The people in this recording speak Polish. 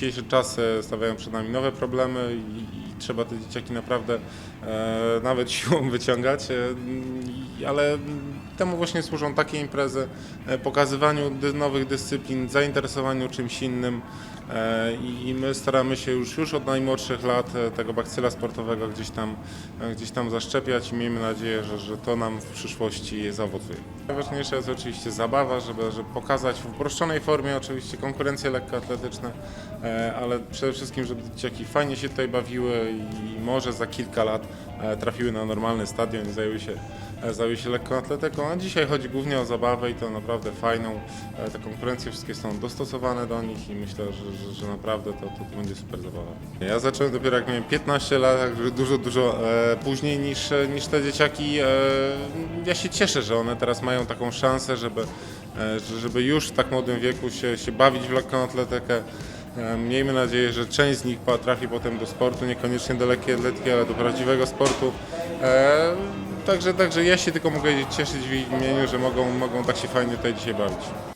dzisiejsze czasy stawiają przed nami nowe problemy i, i trzeba te dzieciaki naprawdę e, nawet siłą wyciągać, e, ale temu właśnie służą takie imprezy, e, pokazywaniu nowych dyscyplin, zainteresowaniu czymś innym e, i, my staramy się już, już od najmłodszych lat e, tego bakcyla sportowego gdzieś tam, gdzieś tam zaszczepiać i miejmy nadzieję, że, że to nam w przyszłości zaowocuje. Najważniejsza jest oczywiście zabawa, żeby, żeby pokazać w uproszczonej formie oczywiście konkurencje lekkoatletyczne, ale przede wszystkim, żeby dzieciaki fajnie się tutaj bawiły i może za kilka lat trafiły na normalny stadion i zajęły się, e, zajęły się lekkoatletyką, a dzisiaj chodzi głównie o zabawę i to naprawdę fajną. E, Te konkurencje wszystkie są dostosowane do nich i myślę, że, że, że naprawdę to, to, będzie super zabawa. Ja zacząłem dopiero jak miałem 15 lat, także dużo, dużo e, później niż, niż te dzieciaki. E, ja się cieszę, że one teraz mają taką szansę, żeby, e, że- żeby już w tak młodym wieku się, się bawić w lekką atletykę. E, Miejmy nadzieję, że część z nich trafi potem do sportu, niekoniecznie do lekkiej atletyki, ale do prawdziwego sportu. Także, także ja się tylko mogę cieszyć w imieniu, że mogą, mogą tak się fajnie tutaj dzisiaj bawić.